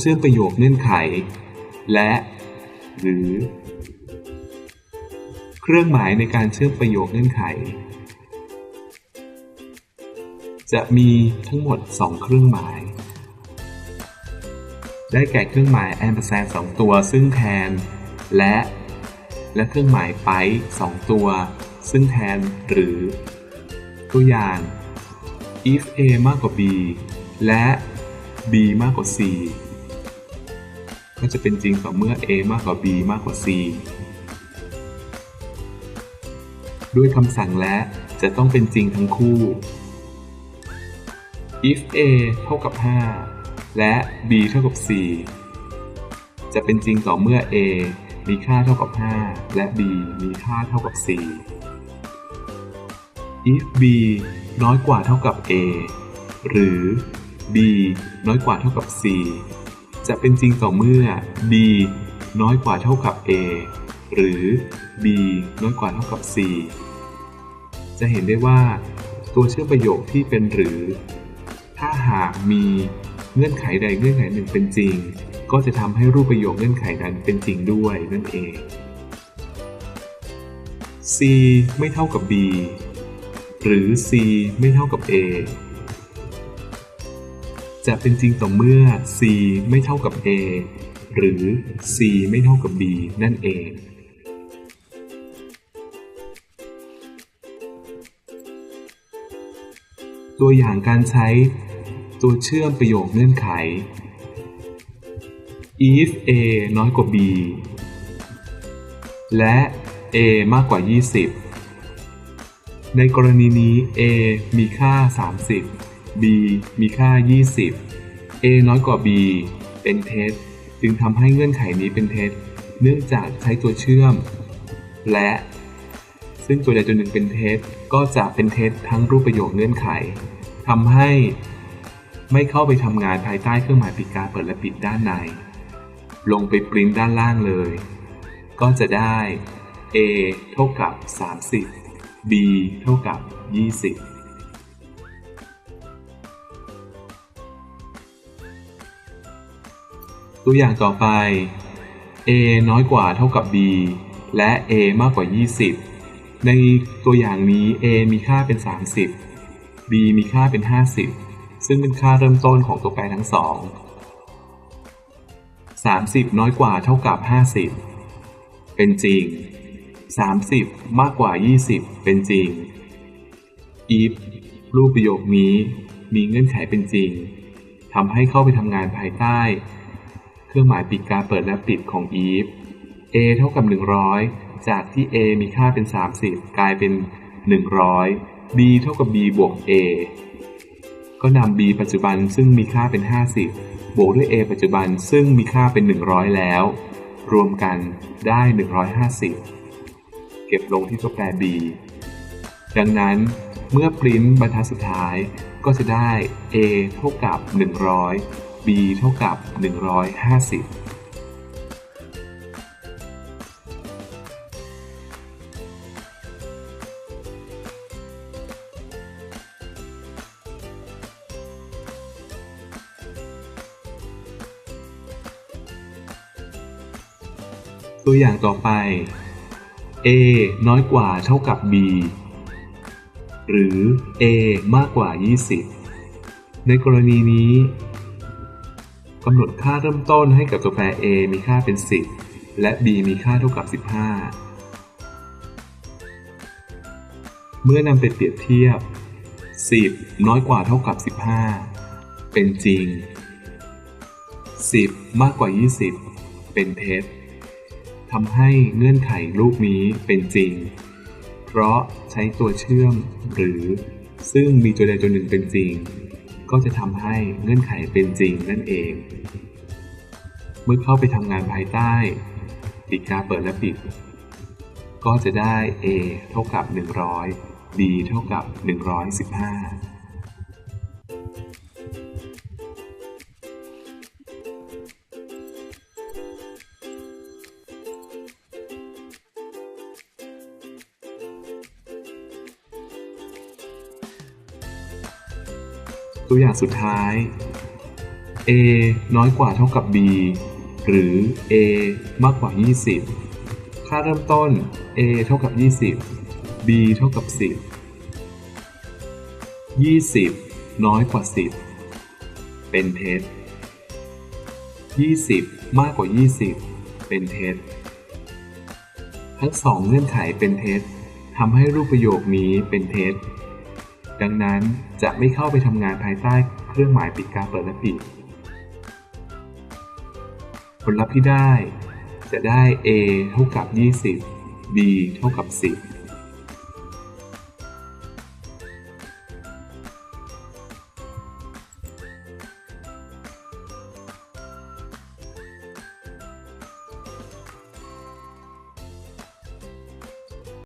เชื่อมประโยคเงื่อนไข และ หรือ เครื่องหมายในการเชื่อมประโยคเงื่อนไข จะมีทั้งหมด 2 เครื่องหมาย ได้แก่เครื่องหมาย ampersand สองตัวซึ่งแทน และ และเครื่องหมายไปสองตัว ซึ่งแทนหรือ ตัวอย่าง if a มากกว่า b และ b มากกว่า c ก็จะเป็นจริงต่อเมื่อ a มากกว่า b มากกว่า c ด้วยคำสั่งและจะต้องเป็นจริงทั้งคู่ if a เท่ากับ 5 และ b เท่ากับ 4 จะเป็นจริงต่อเมื่อ a มีค่าเท่ากับ 5 และ b มีค่าเท่ากับ 4 if b น้อยกว่าเท่ากับ a หรือ b น้อยกว่าเท่ากับ c จะเป็นจริงต่อเมื่อ b น้อยกว่าเท่ากับ a หรือ b น้อยกว่าเท่ากับ c จะเห็นได้ว่า ตัวเชื่อมประโยคที่เป็นหรือ ถ้าหากมีเงื่อนไขใดเงื่อนไขหนึ่งเป็นจริง ก็จะทำให้รูปประโยคเงื่อนไขนั้นเป็นจริงด้วยนั่นเอง c ไม่เท่ากับ b หรือ c ไม่เท่ากับ a จะเป็นจริงต่อเมื่อ c ไม่เท่ากับ a หรือ c ไม่เท่ากับ b นั่นเอง ตัวอย่างการใช้ ตัวเชื่อมประโยคเงื่อนไข if a น้อยกว่า b และ a มากกว่า 20 ในกรณีนี้ a มีค่า 30 b มีค่า 20 a น้อยกว่า b เป็นเท็จจึงทำให้เงื่อนไขนี้เป็นเท็จเนื่องจากใช้ตัวเชื่อม และ ซึ่งตัวใดตัวหนึ่งเป็นเท็จก็จะเป็นเท็จทั้งรูปประโยคเงื่อนไขทำให้ไม่เข้าไปทำงานภายใต้เครื่องหมายปิดการเปิดและปิดด้านใน ลงไปปริ้นด้านล่างเลย ก็จะได้ a เท่ากับ 30 b เท่ากับ 20 ตัวอย่างต่อไป a น้อยกว่าเท่ากับ b และ a มากกว่า 20 ในตัวอย่างนี้ a มีค่าเป็น 30 b มีค่าเป็น 50 ซึ่งเป็นค่าเริ่มต้นของตัวแปรทั้งสอง30 น้อยกว่าเท่ากับ 50 เป็นจริง 30 มากกว่า 20 เป็นจริง if รูปประโยคนี้มีเงื่อนไขเป็นจริงทำให้เข้าไปทำงานภายใต้ รื่องหมายปิดการเปิดและปิดของ if a เท่ากับ 100 จากที่ a มีค่าเป็น 30 กลายเป็น 100 b เท่ากับ b บวก a ก็นำ b ปัจจุบันซึ่งมีค่าเป็น 50 บวกด้วย a ปัจจุบันซึ่งมีค่าเป็น 100 แล้ว รวมกันได้ 150 เก็บลงที่ตัวแปร b ดังนั้นเมื่อปริ้นบรรทัดสุดท้ายก็จะได้ a เท่ากับ 100 b เท่ากับ 150ตัวอย่างต่อไป a น้อยกว่าเท่ากับ b หรือ a มากกว่า 20 ในกรณีนี้ กำหนดค่าเริ่มต้นให้กับตัวแปร a มีค่าเป็น 10 และ b มีค่าเท่ากับ 15 เมื่อนำไปเปรียบเทียบ 10 น้อยกว่าเท่ากับ 15 เป็นจริง 10 มากกว่า 20 เป็นเท็จทำให้เงื่อนไขรูปนี้เป็นจริง เพราะใช้ตัวเชื่อมหรือซึ่งมีตัวใดตัวหนึ่งเป็นจริง ก็จะทำให้เงื่อนไขเป็นจริงนั่นเอง เมื่อเข้าไปทำงานภายใต้ปิดการเปิดและปิด ก็จะได้ a เท่ากับ 100 b เท่ากับ 115 ตัวอย่างสุดท้าย a น้อยกว่าเท่ากับ b หรือ a มากกว่า 20 ค่าเริ่มต้น a เท่ากับ 20 b เท่ากับ 10 20 น้อยกว่า 10 เป็นเท็จ20 มากกว่า 20 เป็นเท็จทั้งสองเงื่อนไขเป็นเท็จทำให้รูปประโยคนี้เป็นเท็จ ดังนั้นจะไม่เข้าไปทำงานภายใต้เครื่องหมายปิดการเปิดและปิด ผลลัพธ์ที่ได้ จะได้ a เท่ากับ 20 b เท่ากับ 10